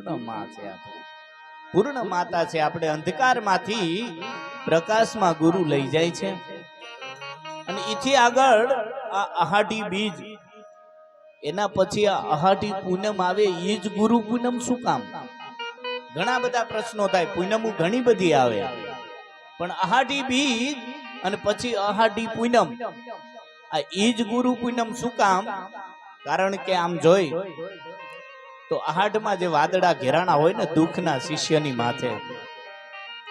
પૂર્ણમાં છે પૂર્ણ માતા છે. આપણે અંધકારમાંથી પ્રકાશમાં ગુરુ લઈ જાય છે. અને એથી આગળ આ અહાટી બીજ, એના પછી આ અહાટી પૂનમ આવે એ જ ગુરુ પૂનમ શું કામ? ઘણા બધા પ્રશ્નો થાય. પૂનમ ઘણી બધી આવે. પણ અહાટી બીજ અને પછી અહાટી પૂનમ, આ ઈજ ગુરુ પૂનમ શું કામ? કારણ કે આમ જોઈ તો આહાડમાં જે વાદળા ઘેરાણા હોય ને દુઃખના શિષ્યની માથે,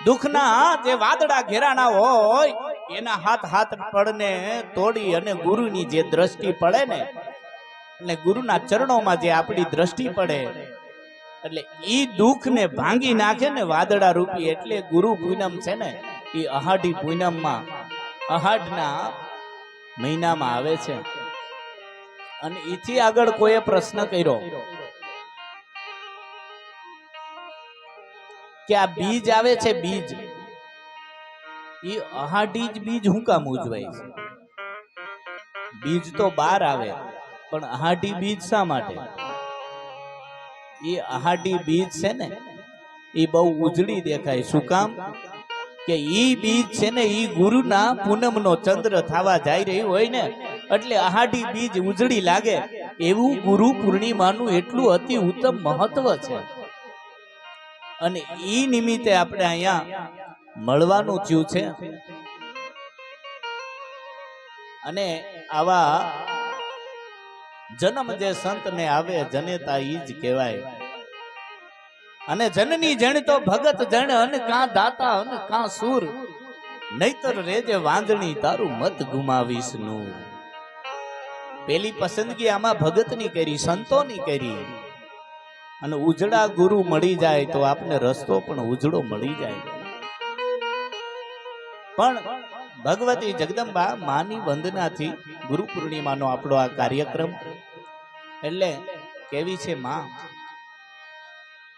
દુઃખના જે વાદળા ઘેરાણા હોય, એના હાથ હાથ પડને તોડી અને ગુરુની જે દ્રષ્ટિ પડે ને, એટલે ગુરુના ચરણોમાં જે આપણી દ્રષ્ટિ પડે, એટલે ઈ દુઃખને ભાંગી નાખે ને વાદળા રૂપી, એટલે ગુરુ પૂનમ છે ને એ અહાટી પૂનમમાં અહાઢના મહિનામાં આવે છે. અને એથી આગળ કોઈએ પ્રશ્ન કર્યો કે આ બીજ આવે છે બીજ? એ અહાડી જ બીજ હું કામ ઉજવાય બીજ તો બહાર આવે, પણ અહાડી બીજ શા માટે? એ અહાડી બીજ છે ને એ બહુ ઉજળી દેખાય. શું કામ? કે ઈ બીજ છે ને, ઈ ગુરુના પૂનમનો ચંદ્ર થવા જઈ રહ્યું હોય ને, એટલે અહાડી બીજ ઉજળી લાગે. એવું ગુરુ પૂર્ણિમાનું એટલું અતિ ઉત્તમ મહત્વ છે. અને એ નિમિત્તે આપણે અહીંયા મળવાનું થયું છે. અને આવા જન્મ જે સંતને આવે, જનેતા ઈ જ કહેવાય. અને જનની જણ તો ભગત જણ, અને કાં દાતા, અને કાં સુર, નહીતર રેજે વાંદણી, તારું મત ગુમાવીશનું. પેલી પસંદગી આમાં ભગતની કરી, સંતોની કરી. અને ઉજળા ગુરુ મળી જાય તો આપને રસ્તો પણ ઉજળો મળી જાય. પણ ભગવતી જગદંબા માની વંદનાથી ગુરુ પૂર્ણિમાનો આપણો આ કાર્યક્રમ, એટલે કેવી છે માં?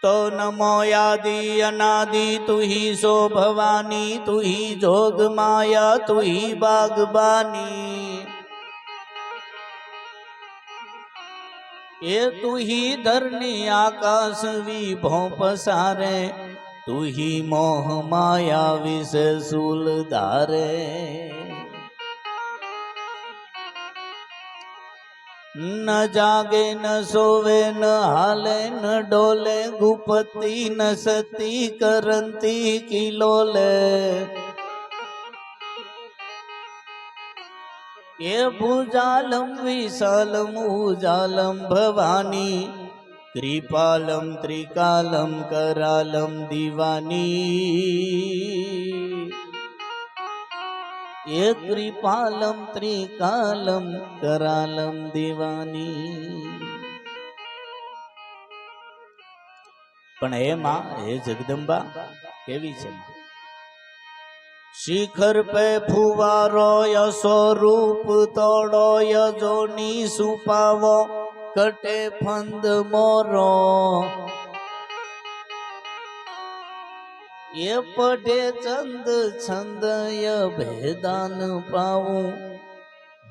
તો નમો યાદી અનાદિ તુહી સો ભવાની તુહી જોગ માયા તુહી બાગબાની. એ તુહી ધરની આકાશ વિભો પસારે તુહી મોહ માયા વિષ સુલ ધારે ન જાગે ન સોવે ન હાલે ન ડોલે ગુપતિ ન સતી કરંતી કિલોલે એ ભુજાલમ વિશાલમ, ઉજાલમ ભવાની. કૃપાલમ ત્રિકાલમ, કરાલમ દિવાની. એ કૃપાલમ ત્રિકાલમ, કરાલમ દિવાની. પણ એમાં હે જગદંબા કેવી છે? શિખર પે ફુવારો સ્વરૂપ રૂપ તોડો યજોની સુપાવો કટે ફંદ મોરો. એ પઢે ચંદ છંદય ભેદાન પાવું.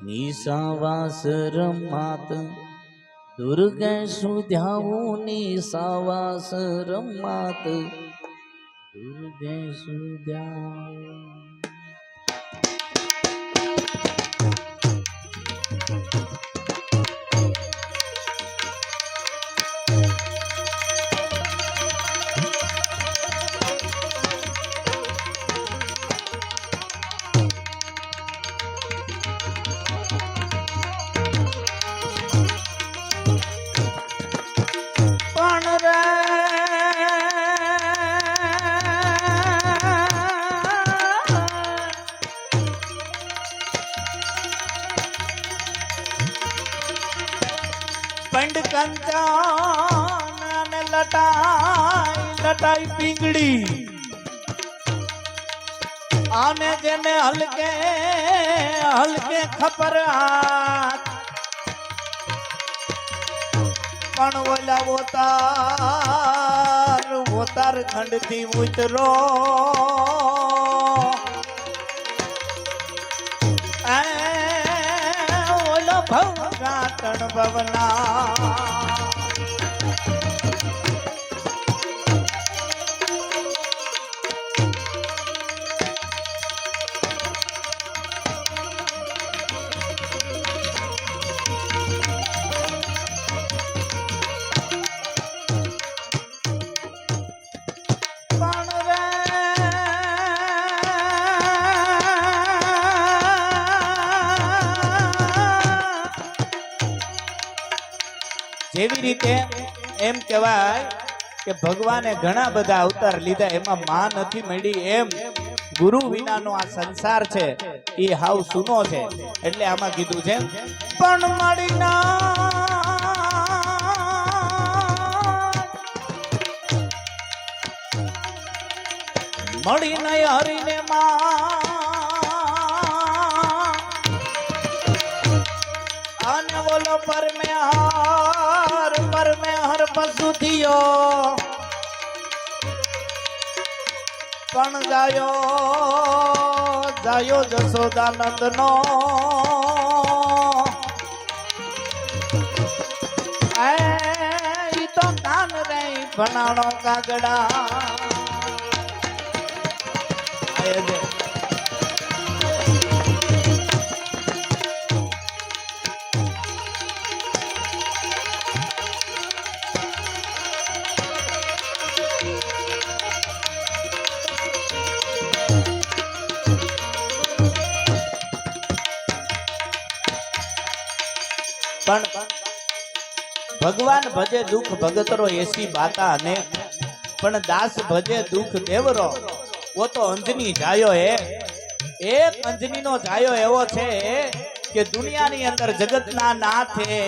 નિશાવાસ રમાત દુર્ગે સુધ્યાવું નિશાવાસ રમાત. દુર્ગે સુધ્યાવું પણ પંડ કંચાને લટાઈ લટાઈ પીંગડી આને જેને હલકે હલકે ખબર હાથ. પણ ઓલા ઓતાર ઓતાર ખંડથી ઉતરો અનુભવના પણ જેવી રીતે એમ કહેવાય કે ભગવાને ઘણા બધા અવતાર લીધા, એમાં માં નથી મળી, એમ ગુરુ વિનાનો આ સંસાર છે, એ હાવ સૂનો છે. એટલે આમાં કીધું છે, પણ મળી ના. મળી નહીં હરીને માં. અને બોલો પરમે હર પરમે હર પશુ થયો પણ જાયો જાયો જશોદાનંદ નો તો કાન રે ભણાણો કાગડા ભગવાન ભજે દુઃખ ભગતરો એસી બાતા અને પણ દાસ ભજે દુઃખ દેવરો. ઓ તો અંજની જાયો હે. એક અંજનીનો જાયો એવો છે કે દુનિયાની અંદર જગતના નાથે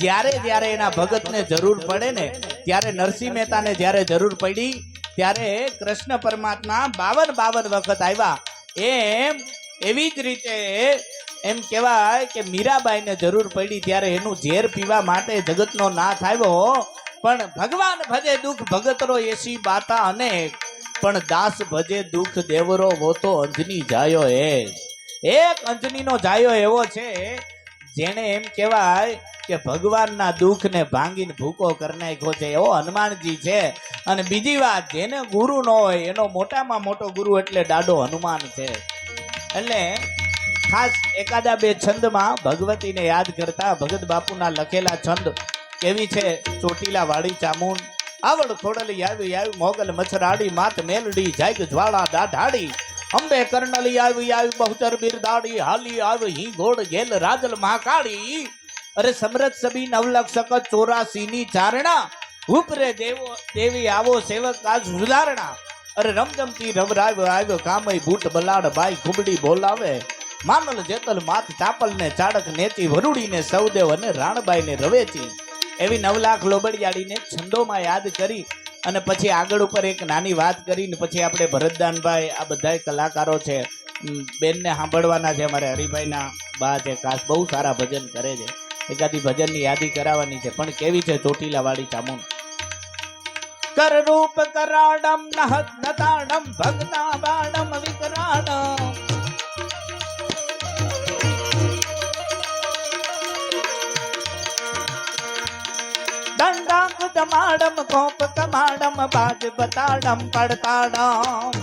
જ્યારે જ્યારે એના ભગતને જરૂર પડે ને, ત્યારે નરસિંહ મહેતાને જ્યારે જરૂર પડી, ત્યારે કૃષ્ણ પરમાત્મા બાવન બાવન વખત આવ્યા. એમ એવી જ રીતે એમ કહેવાય કે મીરાબાઈને જરૂર પડી ત્યારે એનું ઝેર પીવા માટે જગતનો નાથ આવ્યો. પણ ભગવાન ભજે દુઃખ ભગતરો એસી બાતા અનેક. પણ દાસ ભજે દુઃખ દેવરો વો અંજની જાયો એ એક અંજનીનો જાયો એવો છે જેને એમ કહેવાય કે ભગવાનના દુઃખને ભાંગીને ભૂકો કરી નાખ્યો છે. એવો હનુમાનજી છે. અને બીજી વાત, જેને ગુરુ ન હોય, એનો મોટામાં મોટો ગુરુ એટલે દાડો હનુમાન છે. એટલે ખાસ એકાદા બે છંદમાં ભગવતીને યાદ કરતા ભગત બાપુના લખેલા છંદ કેવી છે? ચોટીલા વાળી ચામુંડ આવડ ખોડલી આવી આવી મોગલ મચ્છરાડી માત મેલડી, જાગ જ્વાળા દાઢાડી, અંબે કર્ણલી આવી આવી બહુચર બિરદાડી, હાલી આવી, હી ગોળ ગેલ રાજલ મહાકાળી. અરે સમરત સબી નવલક્ષક ચોરાસી ની ચારણા, ઉપરે દેવો, દેવી આવો સેવક આજ સુધારણા. અરે રમજમતી રવરાવ આવ્યો, કામય બૂટ બલાડ ભાઈ ઘુબડી બોલાવે. માનલ જેતલ માથ ચાપલ ને ચાડક નેતી વરુડીને સૌદેવ અને રાણબાઈ ને રવેચી. એવી નવ લાખ લોબડિયાળીને છંદોમાં યાદ કરી અને પછી આગળ ઉપર એક નાની વાત કરીને પછી આપણે ભરતદાનભાઈ આ બધા કલાકારો છે. બેનને સાંભળવાના છે અમારે હરિભાઈના બા છે, ખાસ બહુ સારા ભજન કરે છે. એકાદી ભજનની યાદી કરાવવાની છે, પણ કેવી છે ચોટીલા વાળી કરરૂપ કર રૂપ કરાડમ નહત નતાડમ ભગના બાડમ વિકરાડમ. દમાડમ કોપ કમાડમ બાજ બતાડમ પડતાડમ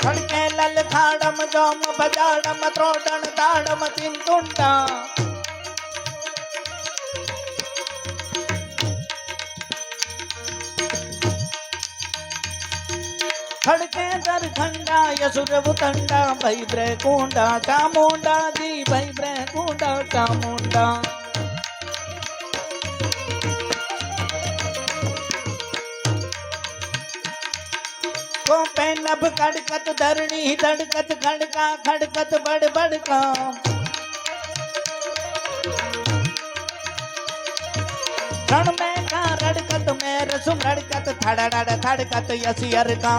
ખડકે લલ ખાડમ જોમ બજાડમ ત્રોડણ તાડમ ચિંતુંડા ખડકે દર ખંડા યસુર ઉતંડા ભઈ બ્રે કુંડા ચામુંડા જી ભઈ બ્રે કુંડા ચામુંડા કોપે નભ કડકત ધરણી ધડકત ખડકા ખડકત બડ બડકા રણ में का रड़कत में रसुम रड़कत थड़ रड़ थड़कत यसी अरका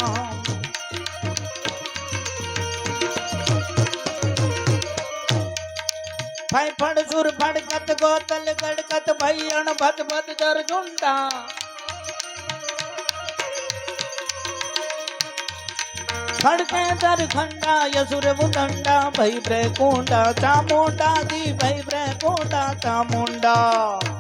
ફાઈફડ સુર ફડકત ગોતલ, ગડકત, ભૈયણ, ભદ ભદ, જર, ઝુંડા. ફડકે દર ખંડા, યસુર, મુદંડા ભૈ બ્રે કોંડા, ચામુંડા દી ભૈ બ્રે કોંડા, ચામુંડા.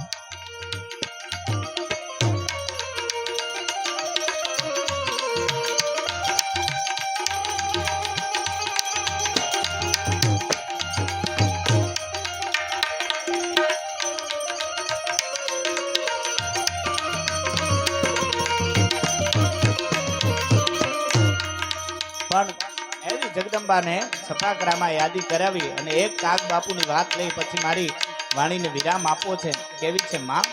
જગદંબાને છપાકડામાં યાદી કરાવી અને એક કાગ બાપુની વાત લઈ પછી મારી વાણીને વિરામ આપવો છે. કેવી છે, માં?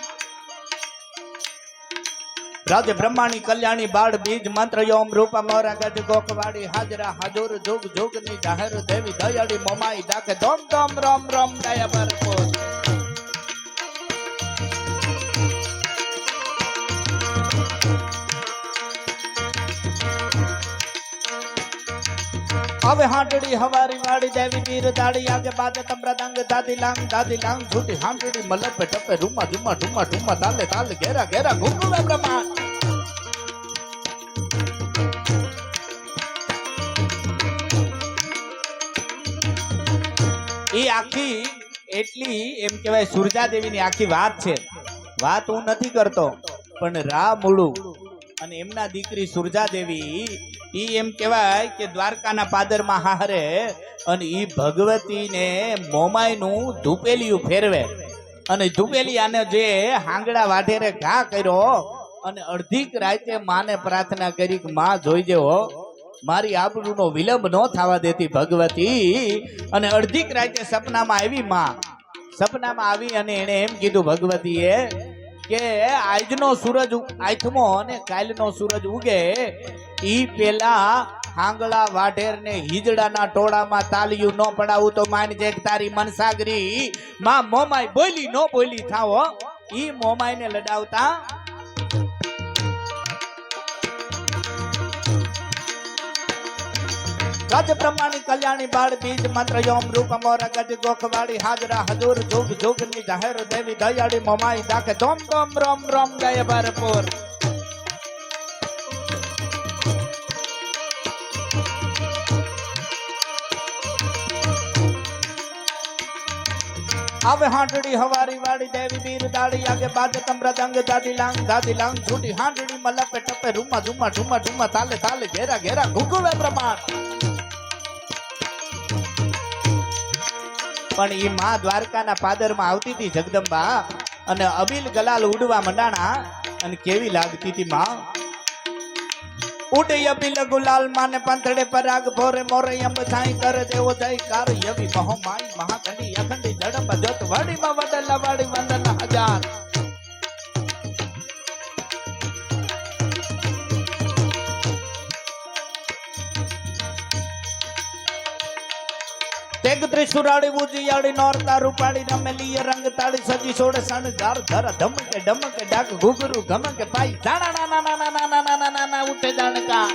રાજ બ્રહ્માની કલ્યાણી બાળ બીજ મંત્ર યોમ રૂપા મોરા ગજ ગોકવાડી હાજરા હાજુર જોગ જોગની જાહેર દેવી દયાળી મોમાઈ દાખે ધોમ ધોમ રોમ રોમ દયા ભરપૂર. હવે હાંડડી હવારી વાળી દેવી વીર દાડી આગે બાજે તમરાદંગ દાદી લાંગ દાદી લાંગ, છૂટી હાંડડી મલપે ટપે રૂમા ઝુમા ઢુમા ઢુમા તાલે તાલે, ઘેરા ઘેરા ઘૂમું બ્રહ્માંડ. એ આખી એટલી, એમ કહેવાય, સુરજા દેવીની આખી વાત છે. વાત હું નથી કરતો, પણ રા મૂળું અને એમના દીકરી સુરજા દેવી ઈ એમ કહેવાય કે દ્વારકાના પાદરમાં હારે અને ઈ ભગવતીને મોમાયનું ધૂપેલિયું ફેરવે. અને ધૂપેલી આને જે હાંગડા વાઢેરે ઘા કર્યો અને અડધીક રાતે માને પ્રાર્થના કરી કે, માં જોઈ જેવો મારી આબરૂનો વિલંબ ન થવા દેતી ભગવતી. અને અડધીક રાતે સપનામાં આવી માં. સપનામાં આવી અને એને એમ કીધું, ભગવતીએ કે આજનો સૂરજ આથમો અને કાલનો સૂરજ ઉગે, ઈ પેલા હાંગળા વાઢેર ને હિજડાના ટોળામાં તાલિયું ન પડાવું તો માનજે તારી મનસાગરી. માં મોમાઈ બોલી ન બોલી થાવો ઈ મોમાઈને લડાવતા गज प्रमाणी कल्याणी बाण बीज मंत्र योम रूप मोर गज गोखवाड़ी हाजरा हजूर जोग झुक निजहर देवी दयाड़ी मोमाई दाख दोम दोम रोम रोम गए भरपूर। આવે હાંડડી હવારી વાળી દેવી વીર દાડી આગે બાદ તમરા दादी लांग दादी लांग झूठी हांडड़ी હાંડડી पे टपे રૂમા ઝુમા ઝુમા ઝુમા ताले ताले घेरा घेरा ઘૂઘવે પ્રમાણ પણ એ મા દ્વારકાના પાદરમાં આવતી હતી જગદંબા અને અબિલ ગલાલ ઉડવા મંડાણા અને કેવી લાગતી હતી માં? ઉડે અબિલ ગુલાલ, માને પંથડે પરાગ, ભોરે મોરે અંબ છાઈ કરે દેવો જય કાર યવી મહો માઈ મહાકંડી અખંડી, જડમ, જોત, વાડીમાં વડલા, વાડી ત્રિશુરાડી ઉજિયાળી, નોરતા રૂપાળી રમેલી રંગ તાળી, સજી છોડે શણગાર ધર ધમકે ડમકે ડાક, ઘુઘરું, ઘમકે પાઈ જાણા, ના ના ના ના ના ના ના ના, ઉઠે દાણકા.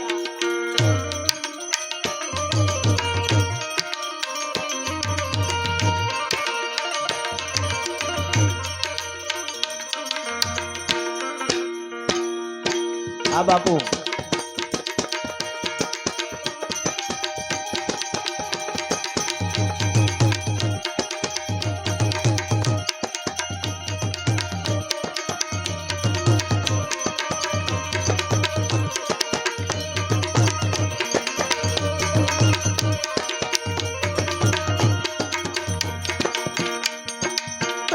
હા, બાપુ.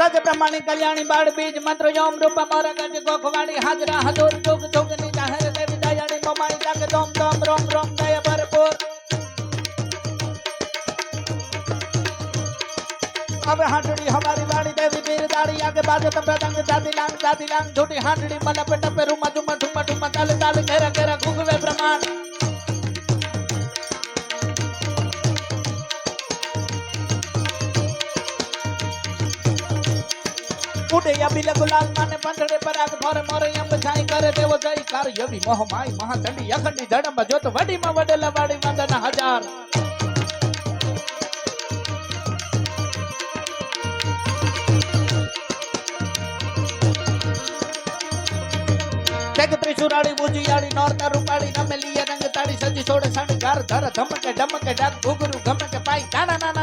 પ્રજ પ્રમાણે કલ્યાણી બાળ બીજ મંત્ર યોમ રૂપ મોર ગજ ગોખવાડી હાજરા હજુર જોગની જાહેર દેવી દયાળી મોમાઈ જાગે દોમ દોમ રોમ રોમ દયા ભરપૂર. હવે હાંડડી હમારી વાણી દેવી વીર દાડી આગે બાજે તમરા દંગ દાદી લાંગ દાદી લાંગ છોટી હાંડડી, મલપે ટપે રૂમા ઝુમા ઠુમા ઠુમા તાલે તાલે ઘેરા ઘેરા ઘૂગવે પ્રમાણ. ઉડે અબિલ ગુલાલ માને પાંદડે પરાગ ભોર મોરે અંબ છાઈ કરે દેવો જય કાર યવી મોહ માઈ મહાચંડી અખંડી જડમ જોત વડીમાં વડેલા વાડી વંદન હજાર. તેગ ત્રિશુરાળી, બુજિયાળી, નોરતા રૂપાળી નમેલી રંગ તાળી સજી છોડે શણગાર, ધર ધમકે ડમકે ડાક ઘુઘરું ગમકે પાઈ ના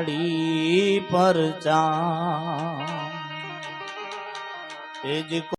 માડી પર ચા તેજ